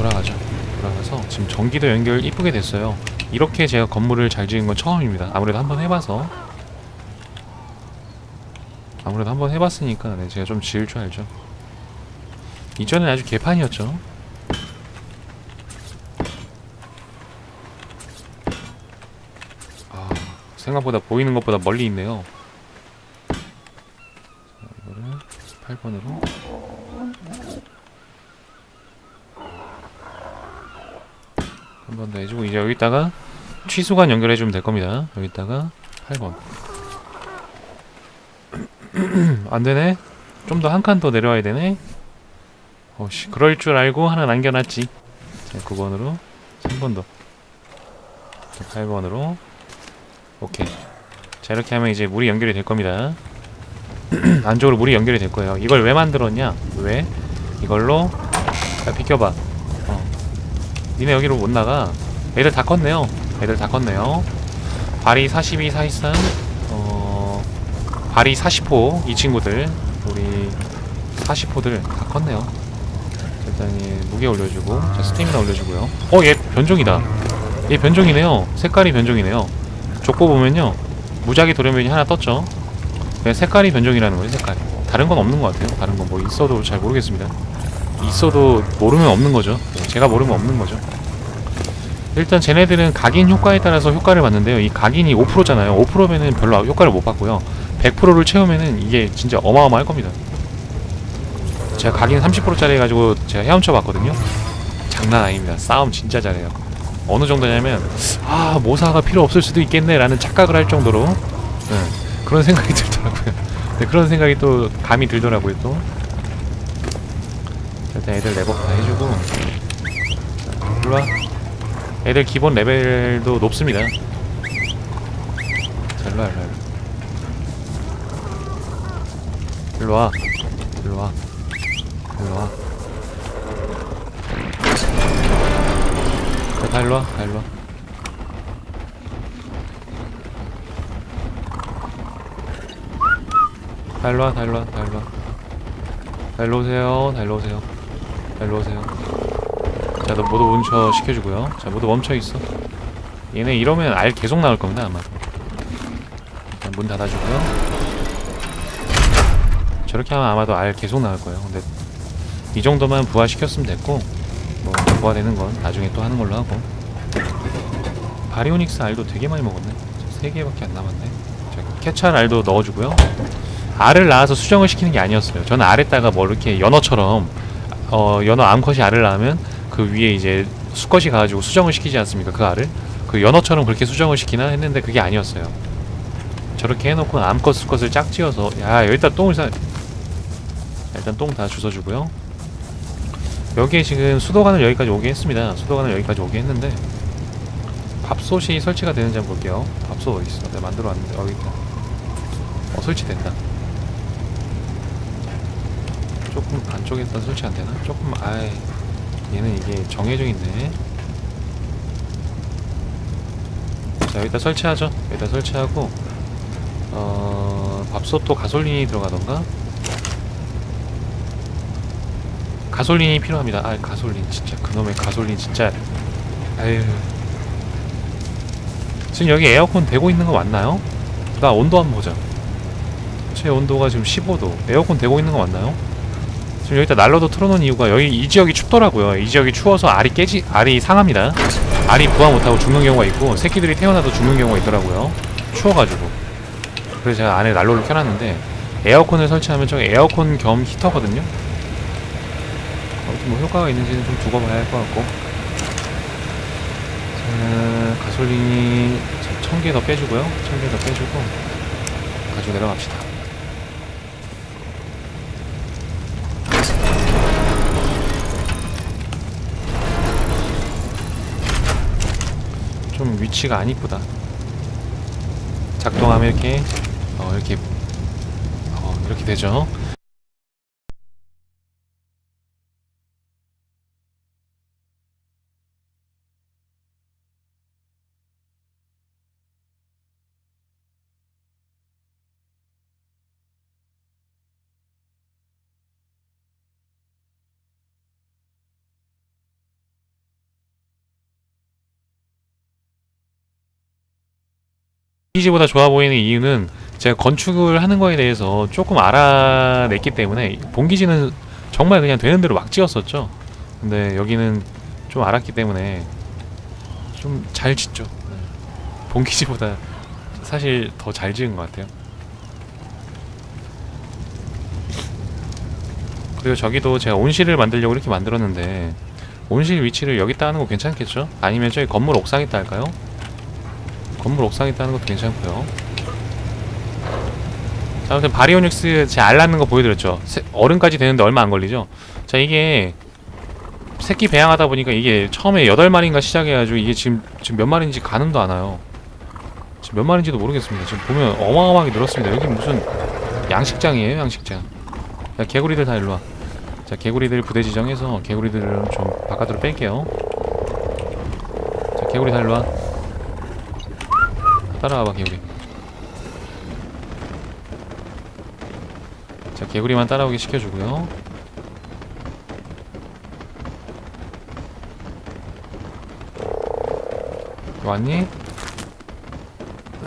돌아가죠. 돌아가서 지금 전기도 연결 이쁘게 됐어요. 이렇게 제가 건물을 잘 지은 건 처음입니다. 아무래도 한번 해봐서 아무래도 한번 해봤으니까 네, 제가 좀 지을 줄 알죠. 이전엔 아주 개판이었죠. 아, 생각보다 보이는 것보다 멀리 있네요. 자, 이거를 8번으로 한 번 더 해주고 이제 여기다가 취수관 연결해주면 될 겁니다. 여기다가 8번. 안 되네. 좀 더 한 칸 더 내려와야 되네. 어씨, 그럴 줄 알고 하나 남겨놨지. 자, 9번으로 3번 더. 자, 8번으로 오케이. 자, 이렇게 하면 이제 물이 연결이 될 겁니다. 안쪽으로 물이 연결이 될 거예요. 이걸 왜 만들었냐? 왜? 이걸로 야, 비켜봐. 어. 니네 여기로 못 나가. 애들 다 컸네요. 애들 다 컸네요. 발이 42, 43, 어, 발이 40호 이 친구들 우리 40호들 다 컸네요. 일단 얘 무게 올려주고, 자 스태미나 올려주고요. 어, 얘 변종이다. 얘 변종이네요. 색깔이 변종이네요. 족보 보면요, 무작위 돌연변이 하나 떴죠. 그냥 색깔이 변종이라는 거예요. 색깔. 다른 건 없는 것 같아요. 다른 건 뭐 있어도 잘 모르겠습니다. 있어도 모르면 없는 거죠. 제가 모르면 없는 거죠. 일단 쟤네들은 각인 효과에 따라서 효과를 받는데요. 이 각인이 5%잖아요. 5%면은 별로 효과를 못 받고요. 100%를 채우면은 이게 진짜 어마어마할 겁니다. 제가 각인 30%짜리 해가지고 제가 헤엄쳐 봤거든요. 장난 아닙니다. 싸움 진짜 잘해요. 어느 정도냐면 아 모사가 필요 없을 수도 있겠네라는 착각을 할 정도로 네, 그런 생각이 들더라고요. 네, 그런 생각이 또 감이 들더라고요 또. 자, 일단 애들 다 해주고 자, 일로와 애들 기본 레벨도 높습니다. 자 일로와 일로와 일로와. 일로와. 일로와. 자, 다 일로와. 다 일로와. 다 일로와. 다 일로와. 다 일로와. 다 일로 오세요. 다 일로 오세요. 다 일로 오세요 자, 너 모두 멈춰 시켜주고요. 자, 모두 멈춰 있어. 얘네 이러면 알 계속 나올 겁니다, 아마. 일단 문 닫아주고요. 저렇게 하면 아마도 알 계속 나올 거예요. 근데 이 정도만 부화시켰으면 됐고, 뭐 부화되는 건 나중에 또 하는 걸로 하고. 바리오닉스 알도 되게 많이 먹었네. 세 개밖에 안 남았네. 자, 캐찰 알도 넣어주고요. 알을 낳아서 수정을 시키는 게 아니었어요. 저는 알에다가 뭐 이렇게 연어처럼 어, 연어 암컷이 알을 낳으면 그 위에 이제 수컷이 가가지고 수정을 시키지 않습니까? 그 알을 그 연어처럼 그렇게 수정을 시키나 했는데 그게 아니었어요. 저렇게 해놓고 암컷 수컷을 짝지어서 야 여기다 똥을 싸 일단 똥 다 주워주고요. 여기에 지금 수도관을 여기까지 오게 했습니다. 수도관을 여기까지 오게 했는데 밥솥이 설치가 되는지 한번 볼게요. 밥솥 어디 있어? 내가 만들어 왔는데 여기 있다. 어 설치된다. 조금 안쪽에다 설치 안 되나? 조금 아예 얘는 이게 정해져 있네. 자 여기다 설치하죠. 여기다 설치하고 어 밥솥도 가솔린이 들어가던가. 가솔린이 필요합니다. 아 가솔린 진짜 그놈의 가솔린 진짜 아유 지금 여기 에어컨 되고 있는 거 맞나요? 나 온도 한번 보자. 제 온도가 지금 15도. 에어컨 되고 있는 거 맞나요? 지금 여기다 난로도 틀어놓은 이유가 여기 이 지역이 춥더라고요. 이 지역이 추워서 알이 깨지 알이 상합니다. 알이 부화 못하고 죽는 경우가 있고 새끼들이 태어나도 죽는 경우가 있더라고요. 추워가지고. 그래서 제가 안에 난로를 켜놨는데 에어컨을 설치하면 저 에어컨 겸 히터거든요. 아무튼 뭐 효과가 있는지는 좀 두고 봐야 할 것 같고. 자, 가솔린이 1000개 더 빼주고요. 1000개 더 빼주고 가지고 내려갑시다. 위치가 안 이쁘다. 작동하면 이렇게 어 이렇게 어 이렇게 되죠. 이지보다 좋아 보이는 이유는 제가 건축을 하는 거에 대해서 조금 알아냈기 때문에 본기지는 정말 그냥 되는 대로 막 지었었죠. 근데 여기는 좀 알았기 때문에 좀 잘 짓죠. 네. 본기지보다 사실 더 잘 지은 것 같아요. 그리고 저기도 제가 온실을 만들려고 이렇게 만들었는데 온실 위치를 여기다 하는 거 괜찮겠죠? 아니면 저기 건물 옥상에다 할까요? 건물 옥상에다 하는 것도 괜찮고요. 자, 아무튼 바리오닉스 제 알 낳는 거 보여드렸죠. 세- 어른까지 되는데 얼마 안 걸리죠. 자, 이게 새끼 배양하다 보니까 이게 처음에 8마리인가 시작해가지고 이게 지금 지금 몇 마리인지 가늠도 안 와요. 지금 몇 마리인지도 모르겠습니다. 지금 보면 어마어마하게 늘었습니다. 여기 무슨 양식장이에요, 양식장. 자, 개구리들 다 일로 와. 자, 개구리들 부대 지정해서 개구리들을 좀 바깥으로 뺄게요. 자, 개구리 다 일로 와. 따라와봐, 개구리. 자, 개구리만 따라오게 시켜주고요. 왔니?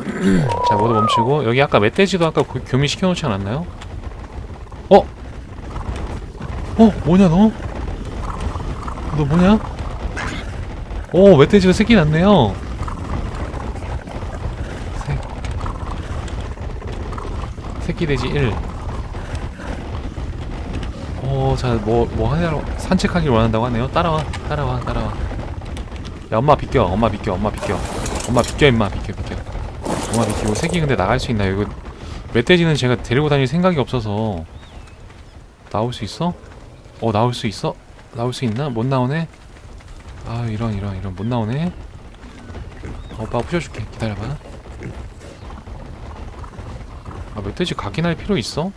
자, 모두 멈추고 여기 아까 멧돼지도 아까 고- 교미 시켜놓지 않았나요? 어? 어? 뭐냐 너? 너 뭐냐? 오 멧돼지가 새끼 났네요 새... 새끼 돼지 1 오, 자, 뭐, 뭐 하냐로 산책하길 원한다고 하네요. 따라와, 따라와, 따라와. 야, 엄마 비켜, 엄마 비켜, 엄마 비켜. 엄마 비켜, 임마, 비켜, 비켜. 엄마 비키고, 새끼 근데 나갈 수 있나요? 이거, 멧돼지는 제가 데리고 다닐 생각이 없어서. 나올 수 있어? 어, 나올 수 있어? 나올 수 있나? 못 나오네? 아, 이런, 이런, 이런, 못 나오네? 오빠 부셔줄게. 기다려봐. 아, 멧돼지 각인할 필요 있어?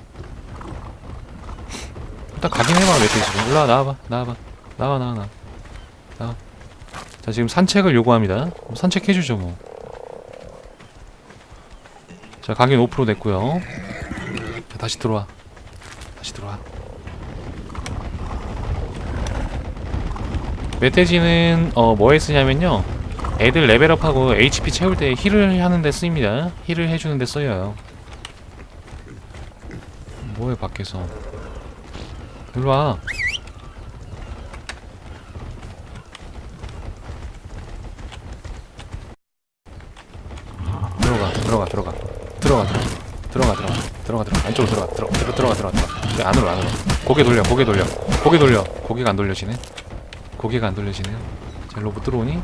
일단 가긴 해봐 멧돼지. 일로와 나와봐 나와봐. 나와 나와 나와. 나와. 자 지금 산책을 요구합니다. 산책해주죠 뭐 자 각인 5% 됐고요. 자, 다시 들어와. 다시 들어와. 멧돼지는 어 뭐에 쓰냐면요. 애들 레벨업하고 HP 채울 때 힐을 하는데 쓰입니다. 힐을 해주는데 써요 뭐해 밖에서 일로 와. 들어가, 들어가, 들어가, 들어가, 들어가, 들어가, 들어가, 들어가, 들어가, 안쪽으로 들어가, 들어, 들어, 들어가, 들어가, 들어가. 네, 안으로, 안으로. 고개 돌려, 고개 돌려, 고개 돌려. 고개가 안 돌려지네. 고개가 안 돌려지네요. 자, 로봇 들어오니?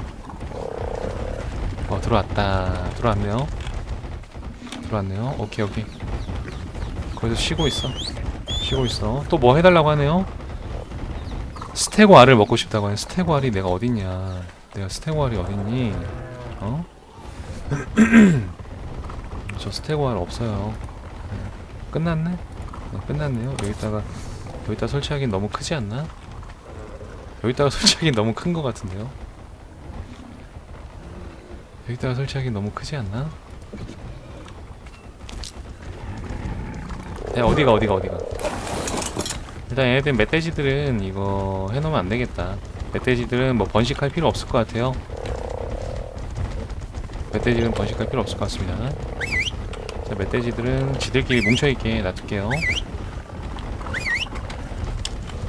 어, 들어왔다. 들어왔네요. 들어왔네요. 오케이, 오케이. 거기서 쉬고 있어. 쉬고 있어. 또 뭐 해달라고 하네요. 스테고 알을 먹고 싶다고 하네. 스테고 알이 내가 어딨냐? 내가 스테고 알이 어딨니? 어? 저 스테고 알 없어요. 네. 끝났네? 네, 끝났네요. 여기다가 여기다 설치하긴 너무 크지 않나? 여기다가 설치하긴 너무 큰 것 같은데요. 여기다가 설치하긴 너무 크지 않나? 야 어디가 어디가 어디가? 일단 얘네들 멧돼지들은 이거 해놓으면 안 되겠다. 멧돼지들은 뭐 번식할 필요 없을 것 같아요. 멧돼지는 번식할 필요 없을 것 같습니다. 자 멧돼지들은 지들끼리 뭉쳐있게 놔둘게요.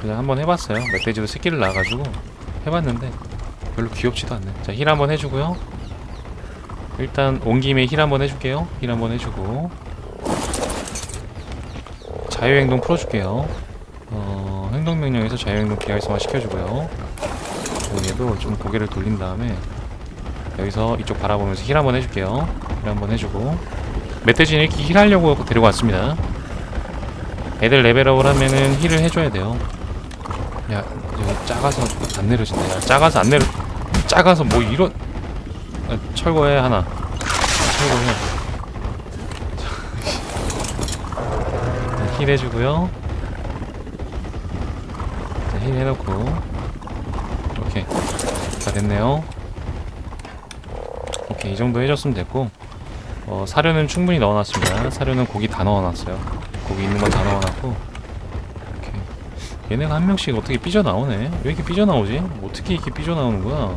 그냥 한번 해봤어요. 멧돼지도 새끼를 낳아가지고 해봤는데 별로 귀엽지도 않네. 자 힐 한번 해주고요. 일단 온 김에 힐 한번 해줄게요. 힐 한번 해주고 자유행동 풀어줄게요. 어, 행동명령에서 자유행동 비활성화 시켜주고요. 얘도 좀 고개를 돌린 다음에 여기서 이쪽 바라보면서 힐 한번 해줄게요. 힐 한번 해주고 멧돼지는 이렇게 힐 하려고 데리고 왔습니다. 애들 레벨업을 하면은 힐을 해줘야 돼요. 야, 여기 작아서 안 내려진다. 야, 작아서 안 내려. 작아서 뭐 이런. 아, 철거해 하나. 철거해. 힐 해주고요. 자, 힐 해놓고 오케이 다 됐네요. 오케이 이 정도 해줬으면 됐고 어, 사료는 충분히 넣어놨습니다. 사료는 고기 다 넣어놨어요. 고기 있는 건 다 넣어놨고 오케이 얘네가 한 명씩 어떻게 삐져나오네. 왜 이렇게 삐져나오지? 어떻게 이렇게 삐져나오는 거야?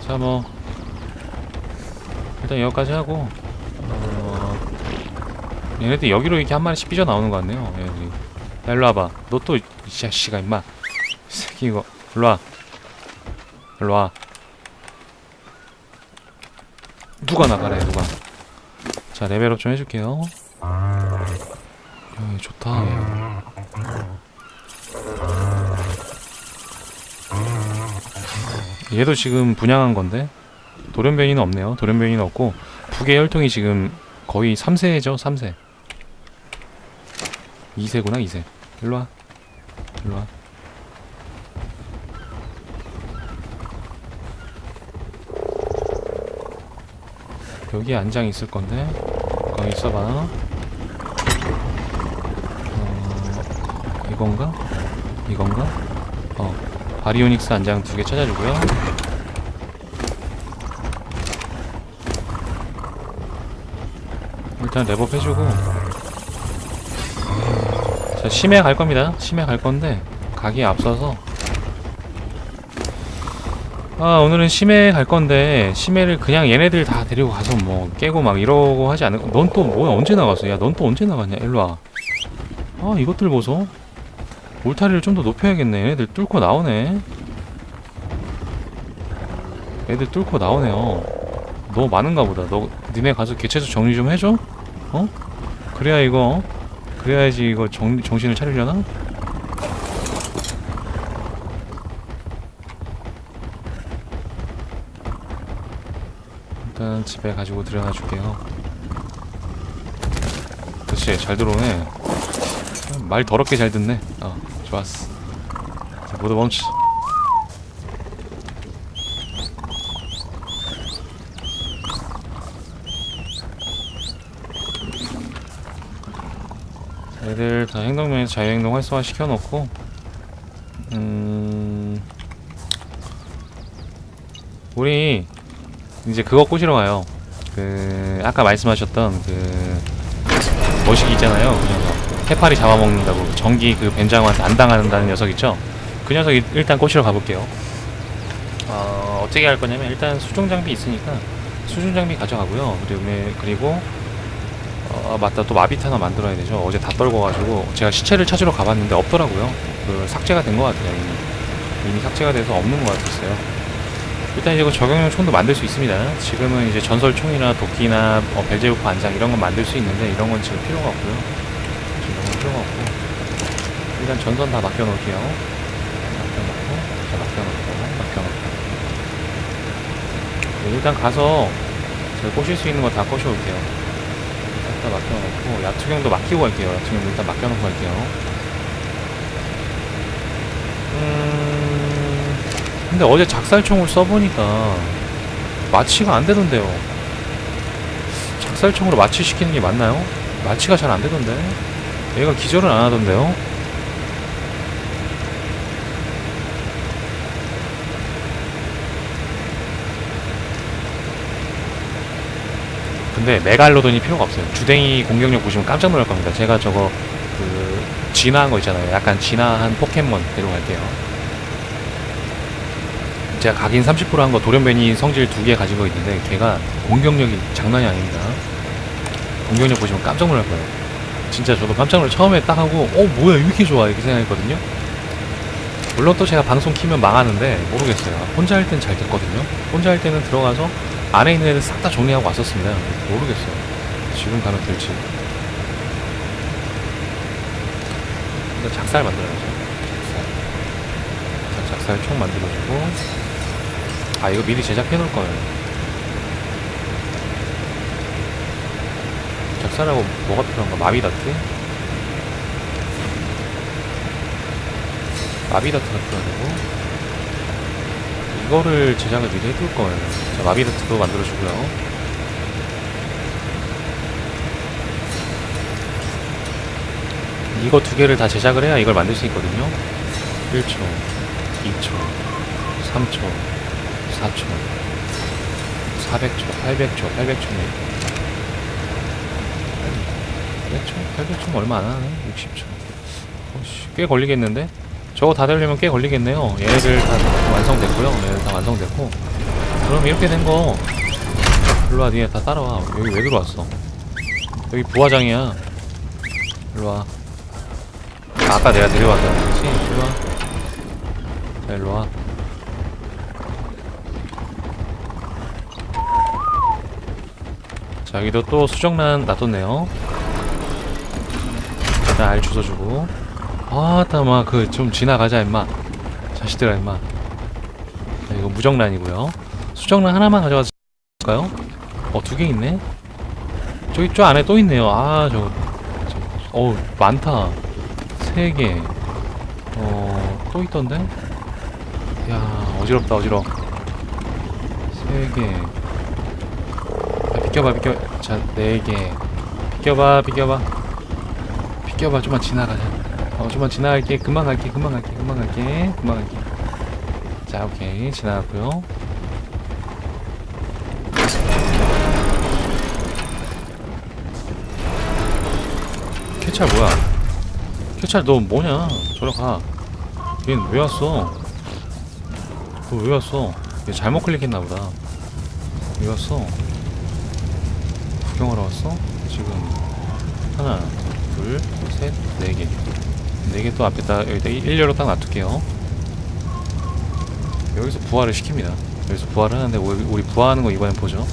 자뭐 일단 여기까지 하고 어... 얘네들 여기로 이렇게 한 마리씩 삐져 나오는 것 같네요. 얘네들이 야 일로 와봐. 너 또 이 자식아 임마. 이 새끼 이거. 일로 와. 일로 와. 누가 나가래 누가? 자 레벨업 좀 해줄게요. 야얘 좋다. 얘도 지금 분양한 건데? 돌연변이는 없네요. 돌연변이는 없고 북의 혈통이 지금 거의 3세죠 3세 2세구나 2세. 일로와. 일로와. 여기 안장 있을 건데 거기 있어봐. 어, 이건가? 이건가? 어 바리오닉스 안장 두 개 찾아주고요. 일단 랩업 해주고 자 심해 갈 겁니다. 심해 갈 건데 가기에 앞서서. 아 오늘은 심해 갈 건데 심해를 그냥 얘네들 다 데리고 가서 뭐 깨고 막 이러고 하지 않을 넌 또 뭐야? 언제 나갔어? 야 넌 또 언제 나갔냐? 일로 와. 아 이것들 보소. 울타리를 좀 더 높여야겠네. 얘네들 뚫고 나오네. 애들 뚫고 나오네요. 너무 많은가 보다. 너 니네 가서 개체수 정리 좀 해줘? 어? 그래야 이거 그래야지 이거 정, 정신을 차리려나? 일단 집에 가지고 들여놔 줄게요. 그치 잘 들어오네. 말 더럽게 잘 듣네. 어 좋았어. 자 모두 멈추 애들 다 행동면에서 자유행동 활성화 시켜놓고 음 우리 이제 그거 꼬시러 가요. 그 아까 말씀하셨던 그 머시기 있잖아요. 그 해파리 잡아먹는다고 전기 그 벤장한테 안 당한다는 녀석 있죠? 그 녀석 이- 일단 꼬시러 가볼게요. 어, 어떻게 할 거냐면 일단 수중 장비 있으니까 수중 장비 가져가고요. 그리고, 그리고 어, 맞다. 또 마비트 하나 만들어야 되죠. 어제 다 떨궈가지고. 제가 시체를 찾으러 가봤는데 없더라고요. 그 삭제가 된 것 같아요 이미. 이미 삭제가 돼서 없는 것 같았어요. 일단 이제 그 적용용 총도 만들 수 있습니다. 지금은 이제 전설총이나 도끼나 어, 벨제우프 안장 이런 건 만들 수 있는데 이런 건 지금 필요가 없고요. 지금 이런 건 필요가 없고. 일단 전선 다 맡겨놓을게요. 맡겨놓고 자 맡겨놓고 맡겨놓고. 네, 일단 가서 제가 꼬실 수 있는 거 다 꼬셔올게요 일단 맡겨놓고 야투경도 맡기고 갈게요. 야투경 일단 맡겨놓고 갈게요. 음... 근데 어제 작살총을 써보니까 마취가 안 되던데요. 작살총으로 마취 시키는 게 맞나요? 마취가 잘 안 되던데. 얘가 기절은 안 하던데요. 근데 메갈로돈이 필요가 없어요. 주댕이 공격력 보시면 깜짝 놀랄 겁니다. 제가 저거 그 진화한 거 있잖아요. 약간 진화한 포켓몬 데려갈게요. 제가 각인 30%한 거 돌연변이 성질 두 개 가지고 있는데 걔가 공격력이 장난이 아닙니다. 공격력 보시면 깜짝 놀랄 거예요. 진짜 저도 깜짝 놀라 처음에 딱 하고 어 뭐야 이렇게 좋아 이렇게 생각했거든요. 물론 또 제가 방송 키면 망하는데 모르겠어요. 혼자 할 땐 잘 됐거든요. 혼자 할 때는 들어가서 안에 있는 애들 싹 다 정리하고 왔었습니다. 모르겠어요. 지금 가면 될지. 일단 작살 만들어야죠. 작살. 자, 작살 총 만들어주고. 아, 이거 미리 제작해 놓을 거예요. 작살하고 뭐가 필요한가? 마비다트? 마비다트가 필요하고. 이거를 제작을 미리 해둘 거예요. 자, 마비다트도 만들어주고요. 이거 두 개를 다 제작을 해야 이걸 만들 수 있거든요. 1초, 2초, 3초, 4초, 400초, 800초, 800초네. 800초? 800초면 얼마 안 하네? 60초. 어씨, 꽤 걸리겠는데? 저거 다 되려면 꽤 걸리겠네요. 얘네들 다 완성됐고요. 얘네들 다 완성됐고. 그럼 이렇게 된 거. 일로와 니네 다 따라와. 여기 왜 들어왔어? 여기 부화장이야. 일로와. 아, 아까 내가 데려왔잖아 그렇지. 일로와. 자 일로와. 자 여기도 또 수정란 놔뒀네요. 자, 알 주워주고 아따 마그 좀 지나가자 임마. 자식들아 임마. 자, 이거 무정란이고요. 수정란 하나만 가져갈까요? 어 두 개 있네? 저기 저 안에 또 있네요. 아 저거 저, 어우 많다. 세개어또 있던데? 야 어지럽다 어지러워. 세개. 아, 비켜봐 비켜. 자 네개. 비켜봐 비켜봐. 비켜봐 좀만 지나가자 어 좀만 지나갈게. 금방 갈게 금방 갈게 금방 갈게 금방 갈게. 자 오케이. 지나갔고요. 캐찰 뭐야? 캐찰 너 뭐냐? 저리 가. 얘는 왜 왔어? 너 왜 왔어? 얘 잘못 클릭했나 보다. 왜 왔어? 구경하러 왔어? 지금 하나 둘 셋 네 개 네개또 앞에다 여기다 일- 일렬로 딱 놔둘게요 여기서 부활을 시킵니다 여기서 부활을 하는데 우리, 우리 부활하는 거 이번엔 보죠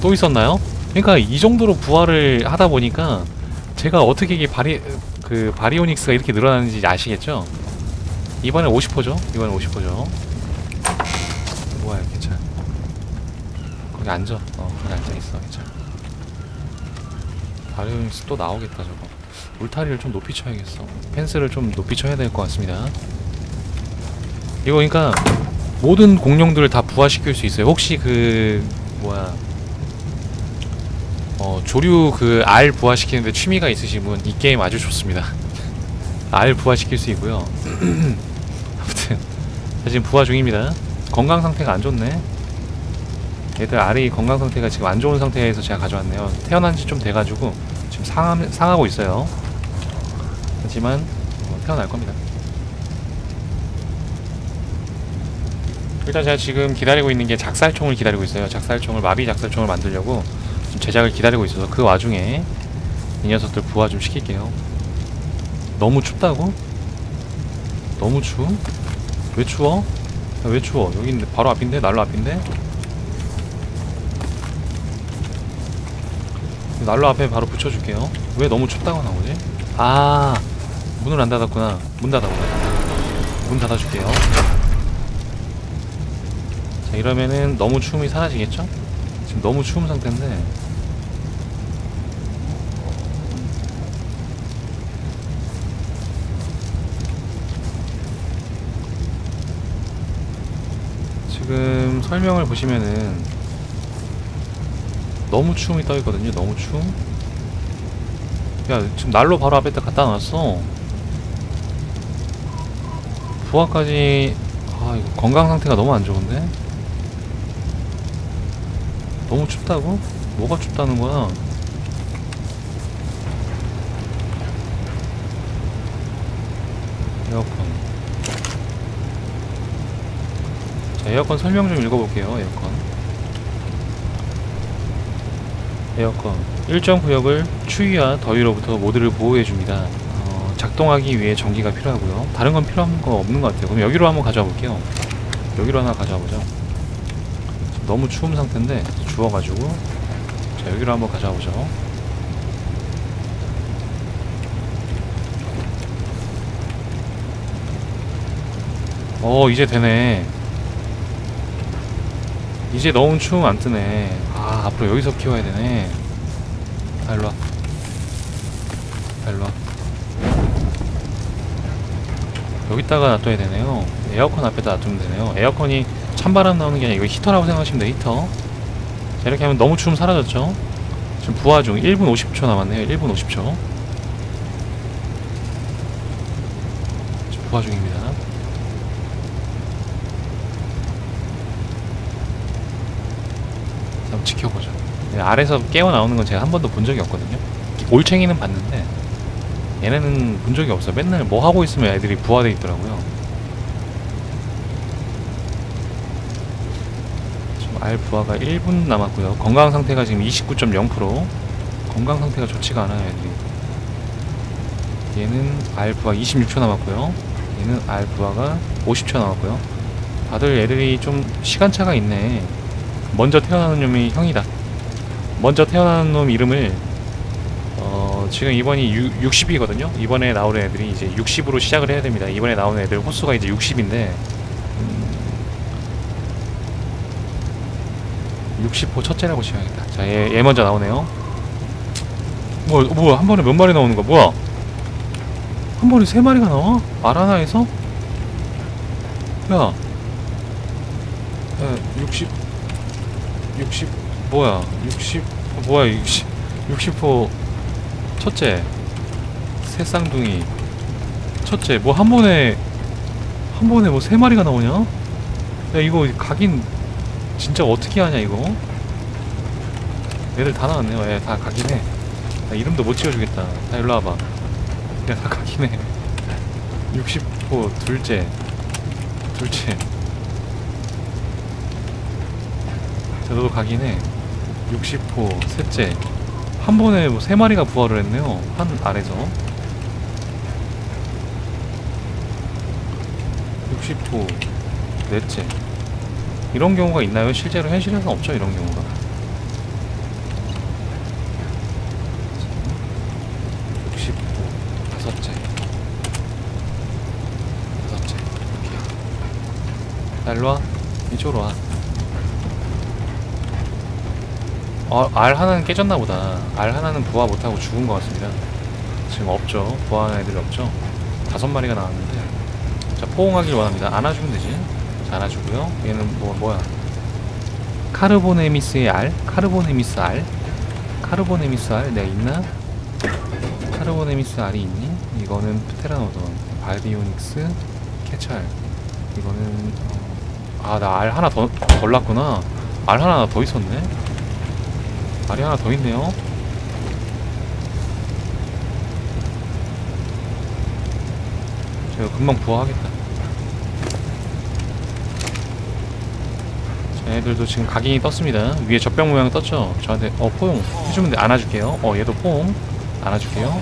또 있었나요? 그러니까 이 정도로 부활을 하다 보니까 제가 어떻게 이게 바리 그 바리오닉스가 이렇게 늘어나는지 아시겠죠? 이번에 50호죠? 이번에 50호죠? 뭐야 괜찮아 거기 앉아 어 거기 앉아있어 괜찮아 바리오닉스 또 나오겠다 저거 울타리를 좀 높이 쳐야겠어 펜스를 좀 높이 쳐야 될 것 같습니다 이거 그러니까 모든 공룡들을 다 부활시킬 수 있어요 혹시 그 뭐야 어, 조류 그 알 부화시키는데 취미가 있으신 분 이 게임 아주 좋습니다. 알 부화시킬 수 있고요. 아무튼 자, 지금 부화 중입니다. 건강 상태가 안 좋네. 얘들 알이 건강 상태가 지금 안 좋은 상태에서 제가 가져왔네요. 태어난 지 좀 돼가지고 상하, 상하고 있어요. 하지만 어, 태어날 겁니다. 일단 제가 지금 기다리고 있는 게 작살총을 기다리고 있어요. 작살총을 마비 작살총을 만들려고 지금 제작을 기다리고 있어서 그 와중에 이 녀석들 부화 좀 시킬게요. 너무 춥다고? 너무 추워? 왜 추워? 야, 왜 추워? 여기 바로 앞인데? 난로 앞인데? 난로 앞에 바로 붙여줄게요. 왜 너무 춥다고 나오지? 아 문을 안 닫았구나. 문 닫아보자. 문 닫아줄게요. 자 이러면은 너무 추움이 사라지겠죠? 지금 너무 추운 상태인데 지금 설명을 보시면은 너무 추움이 떠 있거든요. 너무 추움. 야 지금 난로 바로 앞에다 갖다 놨어. 부하까지 아 이거 건강 상태가 너무 안 좋은데. 너무 춥다고? 뭐가 춥다는 거야? 에어컨. 자, 에어컨 설명 좀 읽어볼게요, 에어컨. 에어컨. 일정 구역을 추위와 더위로부터 모두를 보호해줍니다. 어, 작동하기 위해 전기가 필요하고요. 다른 건 필요한 거 없는 것 같아요. 그럼 여기로 한번 가져와 볼게요. 여기로 하나 가져와 보죠. 너무 추운 상태인데 주워가지고 자 여기로 한번 가져와 보죠. 어 이제 되네. 이제 너무 추움 안 뜨네. 아 앞으로 여기서 키워야 되네. 아 일로와. 아 일로와. 여기다가 놔둬야 되네요. 에어컨 앞에다 놔두면 되네요. 에어컨이 찬바람 나오는 게 아니라 이거 히터라고 생각하시면 돼요. 히터. 자 이렇게 하면 너무 추움 사라졌죠? 지금 부하 중 1분 50초 남았네요. 1분 50초. 지금 부하 중입니다. 한번 지켜보죠. 네, 아래서 깨어 나오는 건 제가 한 번도 본 적이 없거든요. 올챙이는 봤는데 얘네는 본 적이 없어. 맨날 뭐 하고 있으면 애들이 부화돼 있더라고요. 알 부하가 1분 남았고요. 건강 상태가 지금 29.0%. 건강 상태가 좋지가 않아요, 애들이. 얘는 알 부하 26초 남았고요. 얘는 알 부하가 50초 남았고요. 다들 애들이 좀 시간차가 있네. 먼저 태어나는 놈이 형이다. 먼저 태어나는 놈 이름을 어, 지금 이번이 60이거든요. 이번에 나오는 애들이 이제 60으로 시작을 해야 됩니다. 이번에 나오는 애들 호수가 이제 60인데 60호 첫째라고 치워야겠다. 자, 얘, 얘 먼저 나오네요. 뭐, 뭐야, 한 번에 몇 마리 나오는 거야? 뭐야? 한 번에 세 마리가 나와? 알 하나에서? 야, 야, 60, 60, 뭐야, 60, 뭐야, 60, 60호 첫째, 새 쌍둥이, 첫째, 뭐 한 번에, 한 번에 뭐 세 마리가 나오냐? 야, 이거 각인 진짜 어떻게 하냐 이거? 애들 다 나왔네요. 예, 다 가긴 해. 나 이름도 못 지어주겠다. 다 일로 와봐. 야다 가긴 해. 60호 둘째 둘째 자 너도 가긴 해. 60호 셋째. 한 번에 뭐세 마리가 부활을 했네요 한 알에서. 60호 넷째. 이런 경우가 있나요? 실제로 현실에서는 없죠 이런 경우가. 60호 다섯째. 다섯째. 이렇게 자 일로와. 이쪽으로 와 어, 알 하나는 깨졌나 보다. 알 하나는 부화 못하고 죽은 것 같습니다. 지금 없죠. 부화하는 애들이 없죠. 다섯 마리가 나왔는데. 자 포옹하길 원합니다. 안아주면 되지. 자, 안아주고요. 얘는 뭐 뭐야? 카르보네미스의 알? 카르보네미스 알? 카르보네미스 알 내가 있나? 카르보네미스 알이 있니? 이거는 프테라노돈. 바이오닉스 캐찰. 이거는 어, 아 나 알 하나 더 덜 났구나. 알 하나 더 있었네 알이 하나 더 있네요 제가 금방 부화하겠다 얘들도 지금 각인이 떴습니다. 위에 젖병 모양 떴죠? 저한테 어 포용 해주면 돼. 안아줄게요. 어 얘도 포용 안아줄게요.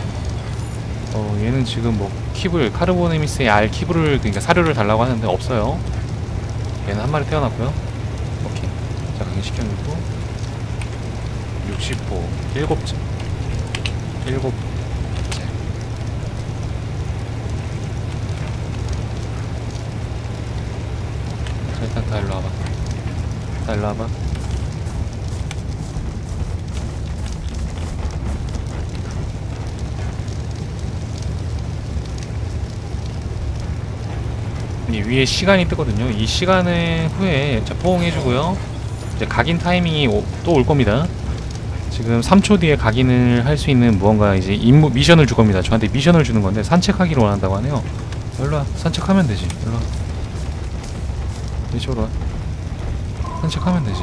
어 얘는 지금 뭐 킵을 카르보네미스의 알 킵을 그러니까 사료를 달라고 하는데 없어요. 얘는 한 마리 태어났고요. 오케이. 자 각인시켜놓고 60호 일곱째 일곱째 자 일단 다 일로 와봐. 다 일로 와봐. 이 위에 시간이 뜨거든요. 이 시간의 후에 자 포옹 해주고요. 이제 각인 타이밍이 또 올 겁니다. 지금 3초 뒤에 각인을 할 수 있는 무언가 이제 임무 미션을 줄 겁니다. 저한테 미션을 주는 건데 산책하기를 원한다고 하네요. 일로 와. 산책하면 되지. 일로 와. 이쪽으로 와. 산책하면 되지.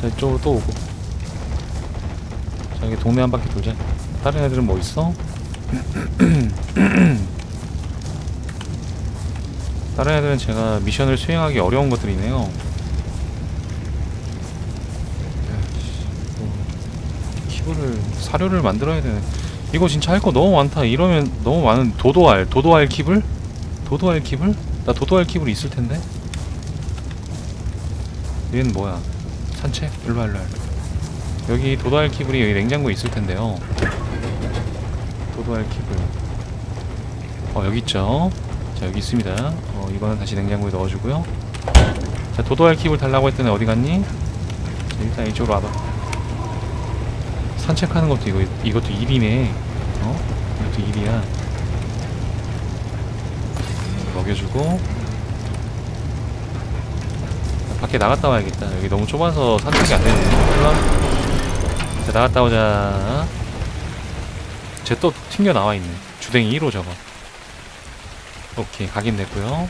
자, 이쪽으로 또 오고. 자, 여기 동네 한 바퀴 돌자. 다른 애들은 뭐 있어? 다른 애들은 제가 미션을 수행하기 어려운 것들이네요. 야씨, 뭐, 키보를 사료를 만들어야 되네. 이거 진짜 할 거 너무 많다. 이러면 너무 많은 도도알, 도도알 킵을? 도도알 킵을? 나 도도알 킵을 있을 텐데. 얘는 뭐야? 산책? 일로 와, 일로 와. 일로 와. 여기 도도알 킵이 여기 냉장고에 있을 텐데요. 도도알 킵을. 어, 여기 있죠. 자, 여기 있습니다. 어, 이거는 다시 냉장고에 넣어주고요. 자, 도도알 킵을 달라고 했더니 어디 갔니? 자, 일단 이쪽으로 와봐. 산책하는 것도 이거, 이것도 일이네. 어? 이것도 일이야. 먹여주고. 밖에 나갔다 와야겠다. 여기 너무 좁아서 산책이 안 되네. 일로 와. 자 나갔다 오자. 쟤 또 튕겨 나와 있네. 주댕이 1호 저거. 오케이 각인됐고요.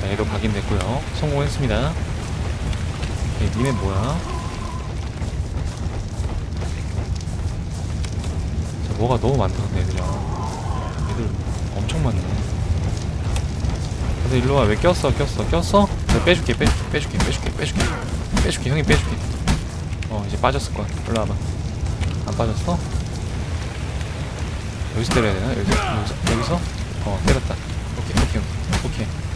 자 얘도 각인됐고요. 성공했습니다 오케이 니네 뭐야 자, 뭐가 너무 많다 근데 얘들아 엄청 많네. 근데 일로 와. 왜 꼈어? 꼈어? 꼈어? 내가 빼줄게. 빼줄게. 빼줄게. 빼줄게. 빼줄게. 빼줄게. 형이 빼줄게. 어, 이제 빠졌을 거야. 일로 와봐. 안 빠졌어? 여기서 때려야 되나? 여기서? 여기서? 어, 때렸다. 오케이, 오케이. 오케이.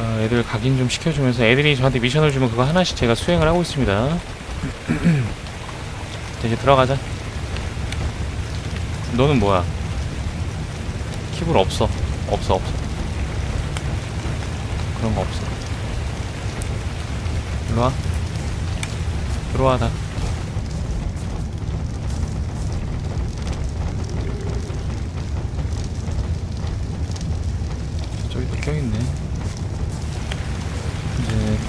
자, 애들 각인 좀 시켜주면서 애들이 저한테 미션을 주면 그거 하나씩 제가 수행을 하고 있습니다. 자, 이제 들어가자. 너는 뭐야? 키볼 없어. 없어, 없어. 그런 거 없어. 일로 와. 들어와, 다. 저기 또 껴있네.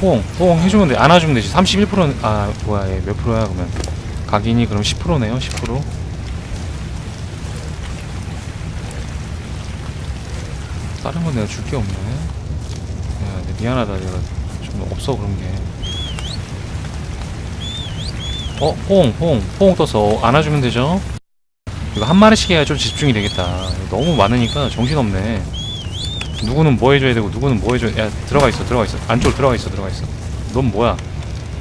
포옹, 포옹 해주면 돼. 안아주면 되지. 31%는, 아, 뭐야, 얘 몇 프로야, 그러면. 각인이 그럼 10%네요, 10%. 다른 건 내가 줄 게 없네. 야, 내 미안하다. 내가 좀 없어, 그런 게. 어, 포옹, 포옹, 포옹 떠서 안아주면 되죠? 이거 한 마리씩 해야 좀 집중이 되겠다. 너무 많으니까 정신없네. 누구는 뭐 해줘야 되고, 누구는 뭐 해줘야 야, 들어가 있어, 들어가 있어. 안쪽으로 들어가 있어, 들어가 있어. 넌 뭐야?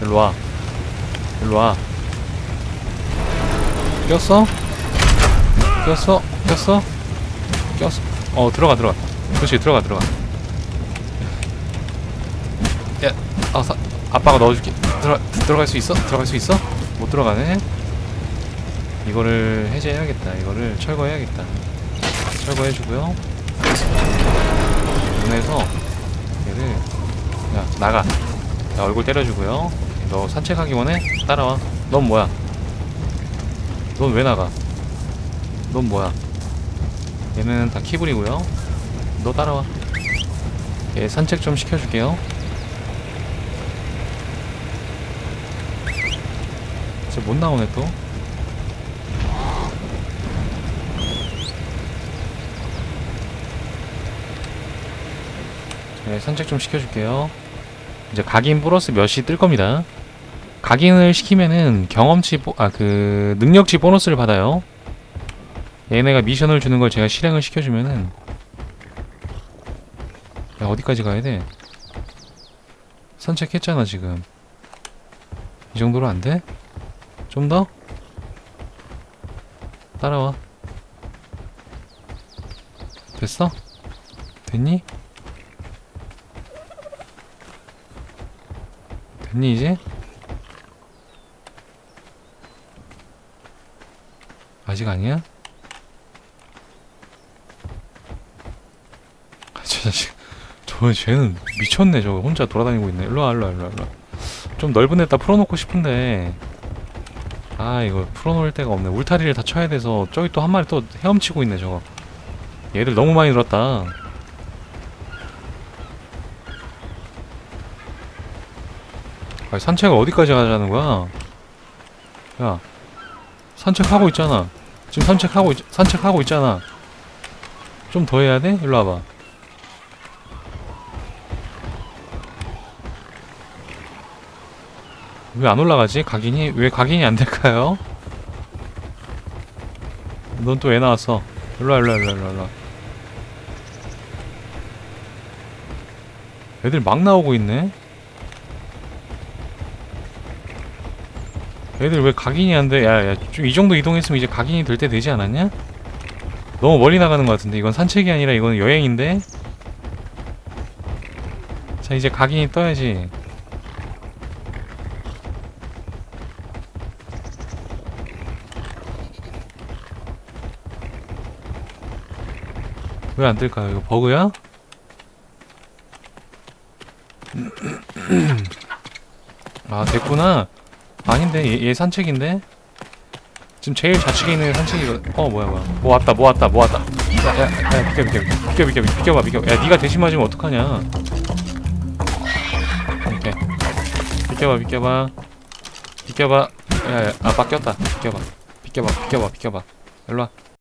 일로 와. 일로 와. 꼈어? 꼈어? 꼈어? 꼈어? 어, 들어가, 들어가. 그렇지, 들어가, 들어가. 야, 아, 사, 아빠가 넣어줄게. 들어, 들어갈 수 있어? 들어갈 수 있어? 못 들어가네. 이거를 해제해야겠다. 이거를 철거해야겠다. 철거해주고요. 문에서 얘를 야 나가. 야 얼굴 때려주고요. 너 산책하기 원해? 따라와. 넌 뭐야? 넌 왜 나가? 넌 뭐야? 얘는 다 키블이고요. 너 따라와. 얘 산책 좀 시켜줄게요. 진짜 못 나오네 또. 네, 산책 좀 시켜줄게요. 이제 각인 플러스 몇이 뜰 겁니다. 각인을 시키면은 경험치, 보, 아, 그, 능력치 보너스를 받아요. 얘네가 미션을 주는 걸 제가 실행을 시켜주면은. 야, 어디까지 가야 돼? 산책했잖아, 지금. 이 정도로 안 돼? 좀 더? 따라와. 됐어? 됐니? 됐니 이제? 아직 아니야? 아, 저 자식. 저 쟤는 미쳤네 저거. 혼자 돌아다니고 있네. 일로와 일로와 일로와 일로와. 좀 넓은 데다 풀어놓고 싶은데. 아 이거 풀어놓을 데가 없네. 울타리를 다 쳐야 돼서 저기 또 한 마리 또 헤엄치고 있네 저거. 얘들 너무 많이 늘었다 아니, 산책을 어디까지 가자는 거야? 야, 산책하고 있잖아. 지금 산책하고 있, 산책하고 있잖아. 좀 더 해야 돼? 일로 와봐. 왜 안 올라가지? 각인이 왜 각인이 안 될까요? 넌 또 왜 나왔어? 일로 와, 일로 와, 일로 와, 일로 와, 일로 와. 애들 막 나오고 있네. 애들 왜 각인이 안 돼? 야, 야, 좀 이 정도 이동했으면 이제 각인이 될 때 되지 않았냐? 너무 멀리 나가는 것 같은데 이건 산책이 아니라 이건 여행인데? 자, 이제 각인이 떠야지. 왜 안 뜰까요? 이거 버그야? 아, 됐구나. 아닌데? 얘, 얘 산책인데? 지금 제일 좌측에 있는 산책이거든 어 뭐야 뭐야. 뭐 왔다 뭐 왔다 뭐 왔다. 야야야 비켜 비켜 비켜. 비켜 비켜 비켜봐 비켜. 야 니가 대신 맞으면 어떡하냐? 오케이. 비켜봐 비켜봐. 비켜봐. 야야 아 바뀌었다. 비켜봐. 비켜봐 비켜봐 비켜봐. 일로와